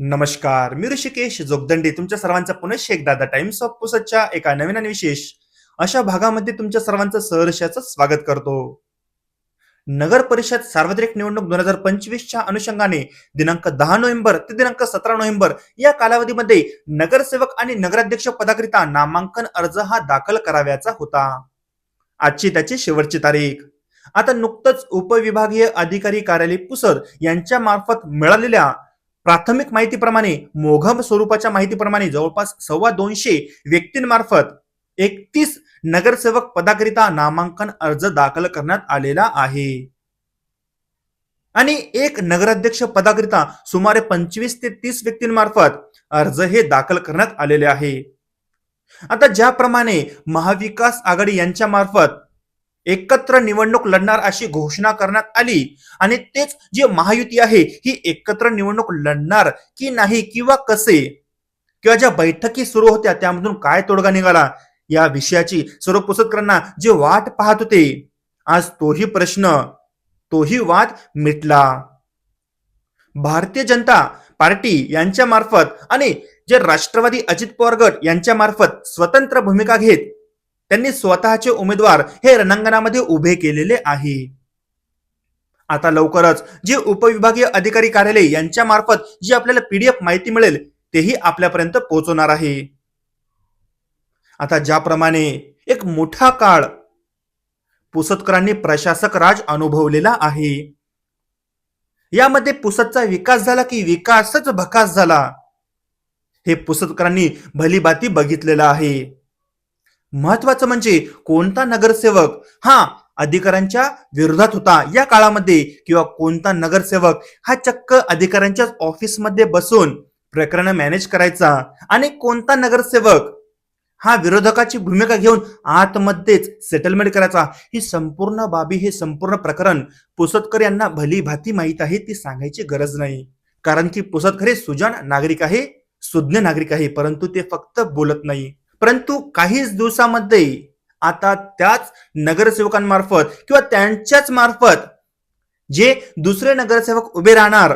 नमस्कार मी ऋषिकेश जोगदंडी. तुमच्या सर्वांचं पुनश्च एकदा द टाइम्स ऑफ पुसदच्या एका नवीन आणि विशेष अशा भागामध्ये तुमच्या सर्वांचं सहर्षाचं स्वागत करतो. नगर परिषद सार्वत्रिक निवडणूक दोन हजार पंचवीसच्या अनुषंगाने दिनांक दहा नोव्हेंबर ते दिनांक सतरा नोव्हेंबर या कालावधीमध्ये नगरसेवक आणि नगराध्यक्ष पदाकरिता नामांकन अर्ज हा दाखल कराव्याचा होता. आजची त्याची शेवटची तारीख. आता नुकतंच उपविभागीय अधिकारी कार्यालय पुसद यांच्या मार्फत मिळालेल्या प्राथमिक माहितीप्रमाणे मोघम स्वरूपाच्या माहितीप्रमाणे जवळपास सव्वा दोनशे व्यक्तींमार्फत एकतीस नगरसेवक पदाकरिता नामांकन अर्ज दाखल करण्यात आलेला आहे. आणि एक नगराध्यक्ष पदाकरिता सुमारे पंचवीस ते तीस व्यक्तींमार्फत अर्ज हे दाखल करण्यात आलेले आहे. आता ज्याप्रमाणे महाविकास आघाडी यांच्या मार्फत एकत्र निवडणूक लढणार अशी घोषणा करण्यात आली. आणि तेच जे महायुती आहे ही एकत्र निवडणूक लढणार की नाही किंवा कसे? किंवा ज्या बैठकी सुरू होत्या त्यामधून काय तोडगा निघाला? या विषयाची सर्व पुसतकरांना जे वाट पाहत होते आज तोही प्रश्न तोही वाद मिटला. भारतीय जनता पार्टी यांच्या मार्फत आणि जे राष्ट्रवादी अजित पवार गट यांच्या मार्फत स्वतंत्र भूमिका घेत त्यांनी स्वतःचे उमेदवार हे रणांगणामध्ये उभे केलेले आहे. आता लवकरच जे उपविभागीय अधिकारी कार्यालय यांच्या मार्फत जी आपल्याला पीडीएफ माहिती मिळेल तेही आपल्यापर्यंत पोहोचवणार आहे. आता ज्याप्रमाणे एक मोठा काळ पुसतकरांनी प्रशासक राज अनुभवलेला आहे. यामध्ये पुसतचा विकास झाला की विकासच भकास झाला. हे पुसतकरांनी भलीभाती बघितलेलं आहे. महत्वाचं म्हणजे कोणता नगरसेवक हा अधिकाऱ्यांच्या विरोधात होता या काळामध्ये किंवा कोणता नगरसेवक हा चक्क अधिकाऱ्यांच्या ऑफिसमध्ये बसून प्रकरण मॅनेज करायचा आणि कोणता नगरसेवक हा विरोधकाची भूमिका घेऊन आतमध्येच सेटलमेंट करायचा ही संपूर्ण बाबी हे संपूर्ण प्रकरण पुसतकर यांना भली भाती माहीत आहे ती सांगायची गरज नाही. कारण की पुसतकर हे सुजाण नागरिक आहे सुज्ञ नागरिक आहे परंतु ते फक्त बोलत नाही. परंतु काहीच दिवसामध्ये आता त्याच नगरसेवकांमार्फत किंवा त्यांच्याच मार्फत जे दुसरे नगरसेवक उभे राहणार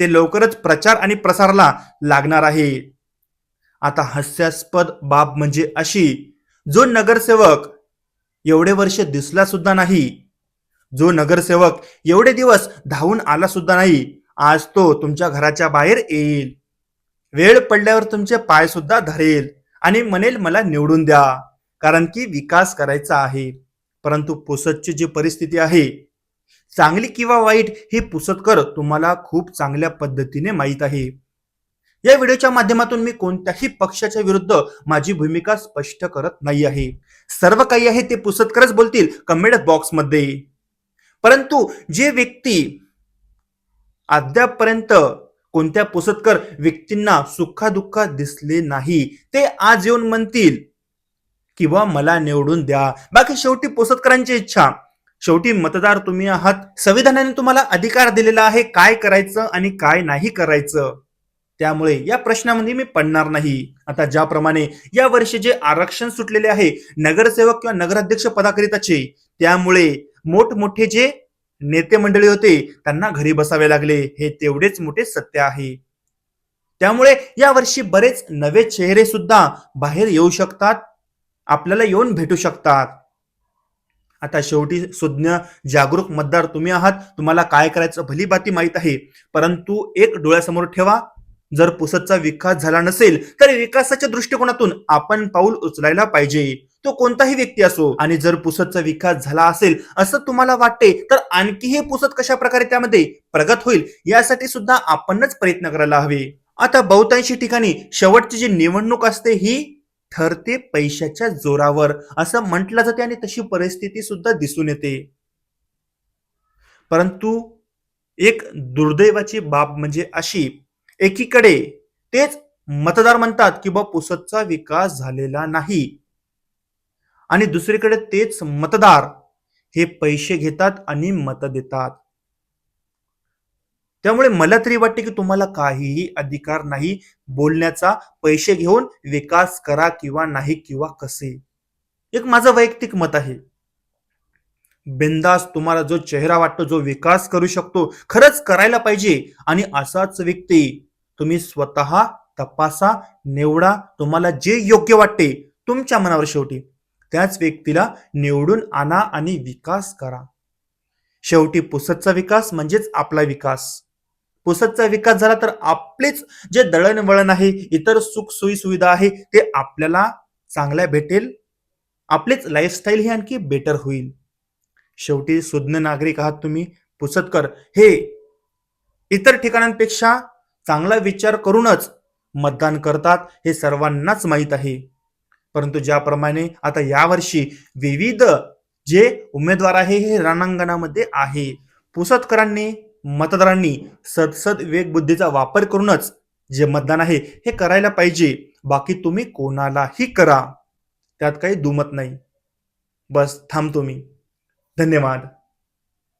ते लवकरच प्रचार आणि प्रसारला लागणार आहे. आता हास्यास्पद बाब म्हणजे अशी जो नगरसेवक एवढे वर्ष दिसला सुद्धा नाही जो नगरसेवक एवढे दिवस धावून आला सुद्धा नाही आज तो तुमच्या घराच्या बाहेर येईल. वेळ पडल्यावर तुमचे पाय सुद्धा धरेल. आणि म्हणेल मला निवडून द्या कारण की विकास करायचा आहे. परंतु पुसतची जी परिस्थिती आहे चांगली किंवा वाईट हे पुसतकर तुम्हाला खूप चांगल्या पद्धतीने माहीत आहे. या व्हिडिओच्या माध्यमातून मी कोणत्याही पक्षाच्या विरुद्ध माझी भूमिका स्पष्ट करत नाही आहे. सर्व काही आहे ते पुसतकरच बोलतील कमेंट बॉक्समध्ये परंतु जे व्यक्ती अद्यापपर्यंत कोणत्या पुसतकर व्यक्तींना सुखादुःखात दिसले नाही ते आज येऊन म्हणतील किंवा मला निवडून द्या. बाकी शेवटी पुसतकरांची इच्छा. शेवटी मतदार तुम्ही आहात. संविधानाने तुम्हाला अधिकार दिलेला आहे. काय करायचं आणि काय नाही करायचं? त्यामुळे या प्रश्नामध्ये मी पडणार नाही. आता ज्याप्रमाणे या वर्षी जे आरक्षण सुटलेले आहे नगरसेवक किंवा नगराध्यक्ष पदाकरिताचे त्यामुळे मोठमोठे जे नेते मंडळी होते त्यांना घरी बसावे लागले. हे तेवढेच मोठे सत्य आहे. त्यामुळे या वर्षी बरेच नवे चेहरे सुद्धा बाहेर येऊ शकतात आपल्याला येऊन भेटू शकतात. आता शेवटी सुज्ञ जागरूक मतदार तुम्ही आहात. तुम्हाला काय करायचं भली बाती माहीत आहे. परंतु एक डोळ्यासमोर ठेवा. जर पुसतचा विकास झाला नसेल तर विकासाच्या दृष्टिकोनातून आपण पाऊल उचलायला पाहिजे. तो कोणताही व्यक्ती असो आणि जर पुसतचा विकास झाला असेल असं तुम्हाला वाटते तर आणखीही पुसत कशा प्रकारे त्यामध्ये प्रगत होईल यासाठी सुद्धा आपणच प्रयत्न करायला हवे. आता बहुतांशी ठिकाणी शेवटची जी निवडणूक असते ही ठरते पैशाच्या जोरावर. असं म्हटलं जाते आणि तशी परिस्थिती सुद्धा दिसून येते. परंतु एक दुर्दैवाची बाब म्हणजे अशी एकीकडे तेच मतदार म्हणतात की बा पुसतचा विकास झालेला नाही. आणि दुसरीकडे तेच मतदार हे पैसे घेतात आणि मत देतात. त्यामुळे मला तरी वाटते की तुम्हाला काहीही अधिकार नाही बोलण्याचा पैसे घेऊन विकास करा किंवा नाही किंवा कसे. एक माझं वैयक्तिक मत आहे. बिंदास तुम्हाला जो चेहरा वाटतो जो विकास करू शकतो खरंच करायला पाहिजे आणि असाच व्यक्ती तुम्ही स्वतः तपासा निवडा तुम्हाला जे योग्य वाटते तुमच्या मनावर शेवटी. त्याच व्यक्तीला निवडून आणा आणि विकास करा. शेवटी पुसदचा विकास म्हणजेच आपला विकास. पुसदचा विकास झाला तर आपलेच जे दळणवळण आहे इतर सुख सोयी सुविधा आहे ते आपल्याला चांगल्या भेटेल. आपलेच लाईफस्टाईल ही आणखी बेटर होईल. शेवटी सुज्ञ नागरिक आहात तुम्ही. पुसदकर हे इतर ठिकाणांपेक्षा चांगला विचार करूनच मतदान करतात हे सर्वांनाच माहीत आहे. परंतु ज्याप्रमाणे आता यावर्षी विविध जे उमेदवार आहे हे रणांगणामध्ये आहे. पुसतकरांनी मतदारांनी सदसद वेगबुद्धीचा वापर करूनच जे मतदान आहे हे करायला पाहिजे. बाकी तुम्ही कोणालाही करा. त्यात काही दुमत नाही. बस थांबतो मी. धन्यवाद.